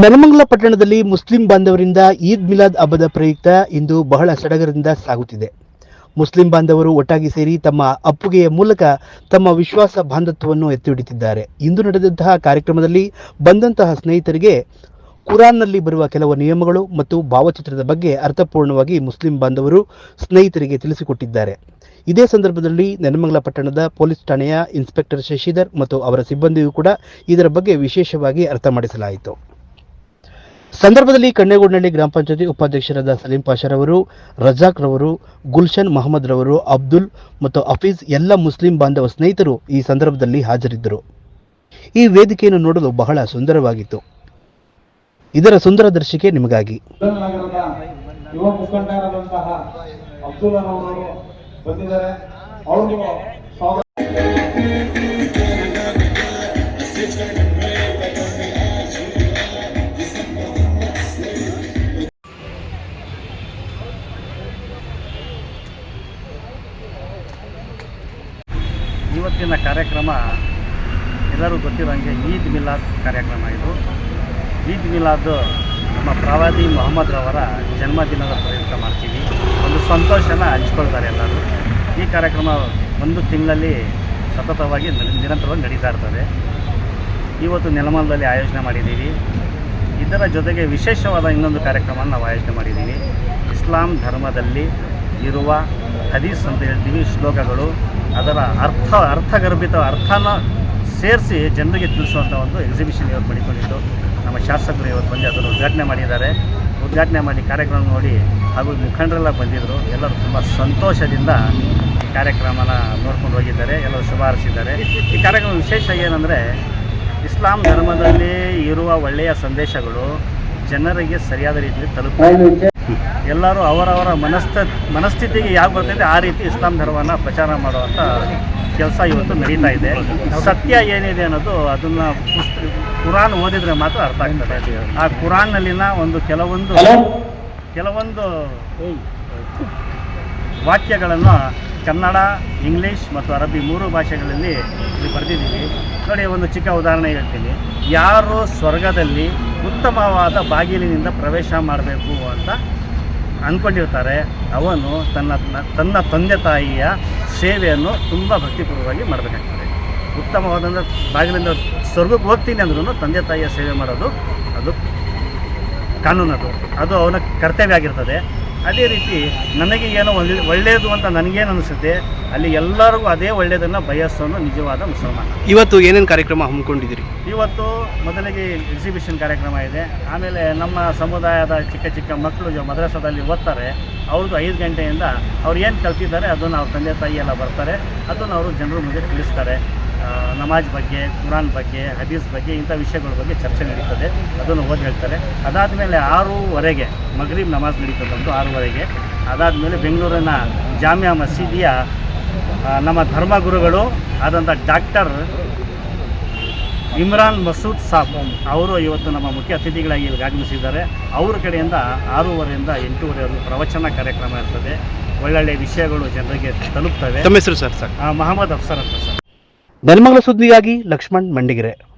ನೆಲಮಂಗಲ ಪಟ್ಟಣದಲ್ಲಿ ಮುಸ್ಲಿಂ ಬಾಂಧವರಿಂದ ಈದ್ ಮಿಲಾದ್ ಹಬ್ಬದ ಪ್ರಯುಕ್ತ ಇಂದು ಬಹಳ ಸಡಗರದಿಂದ ಸಾಗುತ್ತಿದೆ. ಮುಸ್ಲಿಂ ಬಾಂಧವರು ಒಟ್ಟಾಗಿ ಸೇರಿ ತಮ್ಮ ಅಪ್ಪುಗೆಯ ಮೂಲಕ ತಮ್ಮ ವಿಶ್ವಾಸ ಬಾಂಧತ್ವವನ್ನು ಎತ್ತಿ ಹಿಡಿತಿದ್ದಾರೆ ಇಂದು ನಡೆದಂತಹ ಕಾರ್ಯಕ್ರಮದಲ್ಲಿ ಬಂದಂತಹ ಸ್ನೇಹಿತರಿಗೆ ಕುರಾನ್ನಲ್ಲಿ ಬರುವ ಕೆಲವು ನಿಯಮಗಳು ಮತ್ತು ಭಾವಚಿತ್ರದ ಬಗ್ಗೆ ಅರ್ಥಪೂರ್ಣವಾಗಿ ಮುಸ್ಲಿಂ ಬಾಂಧವರು ಸ್ನೇಹಿತರಿಗೆ ತಿಳಿಸಿಕೊಟ್ಟಿದ್ದಾರೆ. ಇದೇ ಸಂದರ್ಭದಲ್ಲಿ ನೆಲಮಂಗಲ ಪಟ್ಟಣದ ಪೊಲೀಸ್ ಠಾಣೆಯ ಇನ್ಸ್ಪೆಕ್ಟರ್ ಶಶಿಧರ್ ಮತ್ತು ಅವರ ಸಿಬ್ಬಂದಿಯೂ ಕೂಡ ಇದರ ಬಗ್ಗೆ ವಿಶೇಷವಾಗಿ ಅರ್ಥ ಮಾಡಿಸಲಾಯಿತು. ಸಂದರ್ಭದಲ್ಲಿ ಕಣ್ಣೇಗೌಡನಹಳ್ಳಿ ಗ್ರಾಮ ಪಂಚಾಯತಿ ಉಪಾಧ್ಯಕ್ಷರಾದ ಸಲೀಂ ಪಾಷರವರು ರಜಾಕ್ ರವರು, ಗುಲ್ಶನ್ ಮಹಮ್ಮದ್ ರವರು, ಅಬ್ದುಲ್ ಮತ್ತು ಅಫೀಜ್ ಎಲ್ಲ ಮುಸ್ಲಿಂ ಬಾಂಧವ ಸ್ನೇಹಿತರು ಈ ಸಂದರ್ಭದಲ್ಲಿ ಹಾಜರಿದ್ದರು. ಈ ವೇದಿಕೆಯನ್ನು ನೋಡಲು ಬಹಳ ಸುಂದರವಾಗಿತ್ತು. ಇದರ ಸುಂದರ ದರ್ಶಿಕೆ ನಿಮಗಾಗಿ. ಇವತ್ತಿನ ಕಾರ್ಯಕ್ರಮ ಎಲ್ಲರೂ ಗೊತ್ತಿರೋಂಗೆ ಈದ್ ಮಿಲಾದ್ ಕಾರ್ಯಕ್ರಮ ಇದು. ಈದ್ ಮಿಲಾದ್ ನಮ್ಮ ಪ್ರವಾದಿ ಮೊಹಮ್ಮದ್ ರವರ ಜನ್ಮದಿನದ ಪ್ರಯುಕ್ತ ಮಾಡ್ತೀವಿ. ಒಂದು ಸಂತೋಷನ ಹಂಚ್ಕೊಳ್ತಾರೆ ಎಲ್ಲರೂ. ಈ ಕಾರ್ಯಕ್ರಮ ಒಂದು ತಿಂಗಳಲ್ಲಿ ಸತತವಾಗಿ ನಿರಂತರವಾಗಿ ನಡೀತಾ ಇರ್ತದೆ. ಇವತ್ತು ನೆಲಮಲದಲ್ಲಿ ಆಯೋಜನೆ ಮಾಡಿದ್ದೀವಿ. ಇದರ ಜೊತೆಗೆ ವಿಶೇಷವಾದ ಇನ್ನೊಂದು ಕಾರ್ಯಕ್ರಮವನ್ನು ನಾವು ಆಯೋಜನೆ ಮಾಡಿದ್ದೀವಿ. ಇಸ್ಲಾಂ ಧರ್ಮದಲ್ಲಿ ಇರುವ ಹದೀಸ್ ಅಂತ ಹೇಳ್ತೀವಿ ಶ್ಲೋಕಗಳು. ಅದರ ಅರ್ಥ, ಅರ್ಥಗರ್ಭಿತ ಅರ್ಥನ ಸೇರಿಸಿ ಜನರಿಗೆ ತಿಳಿಸುವಂಥ ಒಂದು ಎಕ್ಸಿಬಿಷನ್ ಇವತ್ತು ಮಾಡಿಕೊಂಡಿದ್ದು. ನಮ್ಮ ಶಾಸಕರು ಇವತ್ತು ಬಂದು ಅದನ್ನು ಉದ್ಘಾಟನೆ ಮಾಡಿದ್ದಾರೆ. ಉದ್ಘಾಟನೆ ಮಾಡಿ ಕಾರ್ಯಕ್ರಮ ನೋಡಿ ಹಾಗೂ ಮುಖಂಡರೆಲ್ಲ ಬಂದಿದ್ದರು ಎಲ್ಲರೂ ತುಂಬ ಸಂತೋಷದಿಂದ ಈ ಕಾರ್ಯಕ್ರಮನ ನೋಡ್ಕೊಂಡು ಹೋಗಿದ್ದಾರೆ. ಎಲ್ಲರೂ ಶುಭ ಹಾರೈಸಿದ್ದಾರೆ ಈ ಕಾರ್ಯಕ್ರಮ ವಿಶೇಷ ಏನಂದರೆ, ಇಸ್ಲಾಂ ಧರ್ಮದಲ್ಲಿ ಇರುವ ಒಳ್ಳೆಯ ಸಂದೇಶಗಳು ಜನರಿಗೆ ಸರಿಯಾದ ರೀತಿಯಲ್ಲಿ ತಲುಪ ಎಲ್ಲರೂ ಅವರವರ ಮನಸ್ಥ ಮನಸ್ಥಿತಿಗೆ ಯಾಕೆ ಬರ್ತೈತೆ ಆ ರೀತಿ ಇಸ್ಲಾಂ ಧರ್ಮನ ಪ್ರಚಾರ ಮಾಡುವಂಥ ಕೆಲಸ ಇವತ್ತು ನಡೀತಾ ಇದೆ. ಸತ್ಯ ಏನಿದೆ ಅನ್ನೋದು ಅದನ್ನು ಪುಸ್ತ ಕುರಾನ್ ಓದಿದ್ರೆ ಮಾತ್ರ ಅರ್ಥ ಆಗ್ತದೆ. ಆ ಕುರಾನ್ನಲ್ಲಿನ ಒಂದು ಕೆಲವೊಂದು ಕೆಲವೊಂದು ವಾಕ್ಯಗಳನ್ನು ಕನ್ನಡ ಇಂಗ್ಲೀಷ್ ಮತ್ತು ಅರಬ್ಬಿ ಮೂರು ಭಾಷೆಗಳಲ್ಲಿ ಇಲ್ಲಿ ಬರೆದಿದ್ದೀವಿ. ನೋಡಿ ಒಂದು ಚಿಕ್ಕ ಉದಾಹರಣೆ ಹೇಳ್ತೀನಿ. ಯಾರು ಸ್ವರ್ಗದಲ್ಲಿ ಉತ್ತಮವಾದ ಬಾಗಿಲಿನಿಂದ ಪ್ರವೇಶ ಮಾಡಬೇಕು ಅಂತ ಅಂದ್ಕೊಂಡಿರ್ತಾರೆ ಅವನು ತನ್ನ ತನ್ನ ತಂದೆ ತಾಯಿಯ ಸೇವೆಯನ್ನು ತುಂಬ ಭಕ್ತಿಪೂರ್ವವಾಗಿ ಮಾಡಬೇಕಾಗ್ತದೆ. ಉತ್ತಮವಾದಂಥ ಬಾಗಿಲಿಂದ ಸ್ವರ್ಗಕ್ಕೆ ಹೋಗ್ತೀನಿ ಅಂದ್ರೂ ತಂದೆ ತಾಯಿಯ ಸೇವೆ ಮಾಡೋದು ಅದು ಕಾನೂನದು. ಅದು ಅವನ ಕರ್ತವ್ಯ ಆಗಿರ್ತದೆ. ಅದೇ ರೀತಿ ನನಗೆ ಏನೋ ಒಳ್ಳೆ ಒಳ್ಳೆಯದು ಅಂತ ನನಗೇನು ಅನಿಸುತ್ತೆ ಅಲ್ಲಿ ಎಲ್ಲರಿಗೂ ಅದೇ ಒಳ್ಳೆಯದನ್ನು ಬಯಸೋನು ನಿಜವಾದ ಮುಸಲ್ಮಾನ. ಇವತ್ತು ಏನೇನು ಕಾರ್ಯಕ್ರಮ ಹಮ್ಮಿಕೊಂಡಿದ್ದೀರಿ? ಇವತ್ತು ಮೊದಲಿಗೆ ಎಕ್ಸಿಬಿಷನ್ ಕಾರ್ಯಕ್ರಮ ಇದೆ. ಆಮೇಲೆ ನಮ್ಮ ಸಮುದಾಯದ ಚಿಕ್ಕ ಚಿಕ್ಕ ಮಕ್ಕಳು ಜೊ ಮದ್ರಸದಲ್ಲಿ ಓದ್ತಾರೆ. ಅವ್ರದ್ದು ಐದು ಗಂಟೆಯಿಂದ ಅವ್ರು ಏನು ಕಲ್ತಿದ್ದಾರೆ ಅದನ್ನು ಅವ್ರ ತಂದೆ ತಾಯಿ ಎಲ್ಲ ಬರ್ತಾರೆ. ಅದನ್ನು ಅವರು ಜನರ ಮುಂದೆ ತಿಳಿಸ್ತಾರೆ. ನಮಾಜ್ ಬಗ್ಗೆ ಕುರಾನ್ ಬಗ್ಗೆ ಹದೀಸ್ ಬಗ್ಗೆ ಇಂಥ ವಿಷಯಗಳ ಬಗ್ಗೆ ಚರ್ಚೆ ನಡೀತದೆ. ಅದನ್ನು ಓದಿ ಹೇಳ್ತಾರೆ. ಅದಾದಮೇಲೆ ಆರೂವರೆಗೆ ಮಗ್ರೀಬ್ ನಮಾಜ್ ನಡೀತದೆ ನಮ್ಮದು ಆರೂವರೆಗೆ. ಅದಾದಮೇಲೆ ಬೆಂಗಳೂರಿನ ಜಾಮಿಯಾ ಮಸೀದಿಯ ನಮ್ಮ ಧರ್ಮಗುರುಗಳು ಆದಂಥ ಡಾಕ್ಟರ್ ಇಮ್ರಾನ್ ಮಸೂದ್ ಸಾಬ್ ಅವರು ಇವತ್ತು ನಮ್ಮ ಮುಖ್ಯ ಅತಿಥಿಗಳಾಗಿ ಇಲ್ಲಿ ಆಗಮಿಸಿದ್ದಾರೆ. ಅವ್ರ ಕಡೆಯಿಂದ ಆರೂವರೆಯಿಂದ ಎಂಟೂವರೆವರೆಗೂ ಪ್ರವಚನ ಕಾರ್ಯಕ್ರಮ ಇರ್ತದೆ. ಒಳ್ಳೊಳ್ಳೆ ವಿಷಯಗಳು ಜನರಿಗೆ ತಲುಪ್ತವೆ. ಹೆಸರು ಸರ್ ಸರ್? ಮಹಮ್ಮದ್ ಅಫ್ಸರ್ ಅಂತ ಸರ್. ನೆಲಮಂಗಲ ಸುದ್ದಿಗಾಗಿ ಲಕ್ಷ್ಮಣ್ ಮಂಡಿಗೆರೆ.